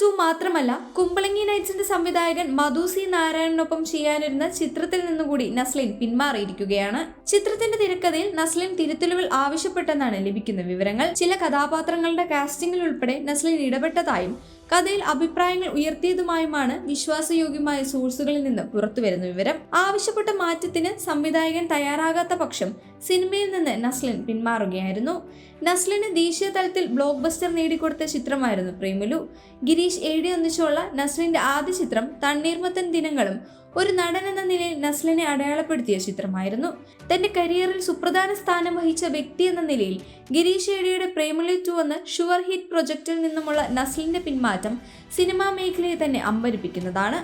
To മാത്രമല്ല കുമ്പളങ്ങി നൈറ്റ്സിന്റെ സംവിധായകൻ മധു C നാരായണനൊപ്പം ചെയ്യാനിരുന്ന ചിത്രത്തിൽ നിന്നുകൂടി നസ്ലിൻ പിന്മാറിയിരിക്കുകയാണ്. ചിത്രത്തിന്റെ തിരക്കഥയിൽ നസ്ലിൻ തിരുത്തലുകൾ ആവശ്യപ്പെട്ടെന്നാണ് ലഭിക്കുന്ന വിവരങ്ങൾ. ചില കഥാപാത്രങ്ങളുടെ കാസ്റ്റിംഗിൽ ഉൾപ്പെടെ നസ്ലിൻ ഇടപെട്ടതായും കഥയിൽ അഭിപ്രായങ്ങൾ ഉയർത്തിയതുമായുമാണ് വിശ്വാസയോഗ്യമായ സോഴ്സുകളിൽ നിന്ന് പുറത്തുവരുന്ന വിവരം. ആവശ്യപ്പെട്ട മാറ്റത്തിന് സംവിധായകൻ തയ്യാറാകാത്ത പക്ഷം സിനിമയിൽ നിന്ന് നസ്ലിൻ പിന്മാറുകയായിരുന്നു. നസ്ലിന് ദേശീയ തലത്തിൽ ബ്ലോക്ക് ബസ്റ്റർ നേടിക്കൊടുത്ത ചിത്രമായിരുന്നു പ്രേമലു. ഗിരീഷ് എഴുതി ഒന്നിച്ചുള്ള നസ്ലിന്റെ ആദ്യ ചിത്രം തണ്ണീർമത്തൻ ദിനങ്ങളും ഒരു നടൻ എന്ന നിലയിൽ നസ്ലിനെ അടയാളപ്പെടുത്തിയ ചിത്രമായിരുന്നു. തന്റെ കരിയറിൽ സുപ്രധാന സ്ഥാനം വഹിച്ച വ്യക്തി എന്ന നിലയിൽ ഗിരീഷ് ഏടിയുടെ പ്രേമളി ടു എന്ന ഷുവർ ഹിറ്റ് പ്രൊജക്റ്റിൽ നിന്നുമുള്ള നസ്ലിന്റെ പിന്മാറ്റം സിനിമാ മേഖലയെ തന്നെ അമ്പരിപ്പിക്കുന്നതാണ്.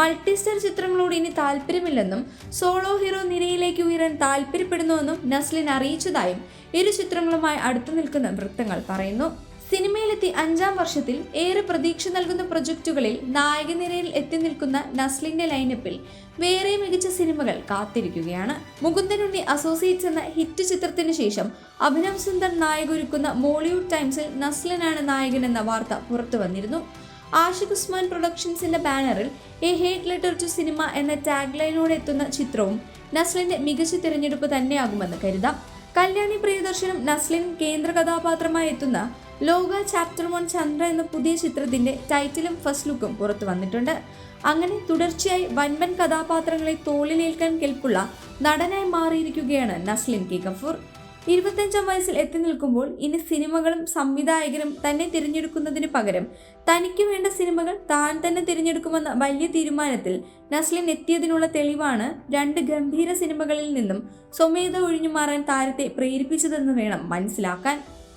മൾട്ടിസ്റ്റർ ചിത്രങ്ങളോട് ഇനി താല്പര്യമില്ലെന്നും സോളോ ഹീറോ നിരയിലേക്ക് ഉയരാൻ താല്പര്യപ്പെടുന്നുവെന്നും നസ്ലിൻ അറിയിച്ചതായും ഇരു ചിത്രങ്ങളുമായി അടുത്തു നിൽക്കുന്ന വൃത്തങ്ങൾ പറയുന്നു. സിനിമയിലെത്തി അഞ്ചാം വർഷത്തിൽ ഏറെ പ്രതീക്ഷ നൽകുന്ന പ്രൊജക്റ്റുകളിൽ നായകനിരയിൽ എത്തി നിൽക്കുന്ന നസ്ലിന്റെ ലൈനപ്പിൽ വേറെ മികച്ച സിനിമകൾ കാത്തിരിക്കുകയാണ്. മുകുന്ദനുണ്ണി അസോസിയേറ്റ്സ് എന്ന ഹിറ്റ് ചിത്രത്തിന് ശേഷം അഭിനവ് സുന്ദർ നായകൊരുക്കുന്ന മോളിവുഡ് ടൈംസിൽ നസ്ലിനാണ് നായകൻ എന്ന വാർത്ത പുറത്തു വന്നിരുന്നു. ആഷിഖ് ഉസ്മാൻ പ്രൊഡക്ഷൻസിന്റെ ബാനറിൽ a hate letter to cinema എന്ന ടാഗ് ലൈനോടെ എത്തുന്ന ചിത്രവും നസ്ലിന്റെ മികച്ച തിരഞ്ഞെടുപ്പ് തന്നെയാകുമെന്ന് കരുതാം. കല്യാണി പ്രിയദർശനും നസ്ലിൻ കേന്ദ്ര കഥാപാത്രമായി എത്തുന്ന ലോക ചാപ്റ്റർ വൺ ചന്ദ്ര എന്ന പുതിയ ചിത്രത്തിന്റെ ടൈറ്റിലും ഫസ്റ്റ് ലുക്കും പുറത്തു വന്നിട്ടുണ്ട്. അങ്ങനെ തുടർച്ചയായി വൻവൻ കഥാപാത്രങ്ങളെ തോളിലേൽക്കാൻ കെൽപ്പുള്ള നടനായി മാറിയിരിക്കുകയാണ് നസ്ലിൻ കെ കഫൂർ ഇരുപത്തഞ്ചാം വയസ്സിൽ എത്തി നിൽക്കുമ്പോൾ ഇനി സിനിമകളും സംവിധായകരും തന്നെ തിരഞ്ഞെടുക്കുന്നതിന് പകരം തനിക്ക് വേണ്ട സിനിമകൾ താൻ തന്നെ തിരഞ്ഞെടുക്കുമെന്ന വലിയ തീരുമാനത്തിൽ നസ്ലിൻ എത്തിയതിനുള്ള തെളിവാണ് രണ്ട് ഗംഭീര സിനിമകളിൽ നിന്നും സ്വമേധ ഒഴിഞ്ഞു മാറാൻ താരത്തെ പ്രേരിപ്പിച്ചതെന്ന് വേണം മനസ്സിലാക്കാൻ.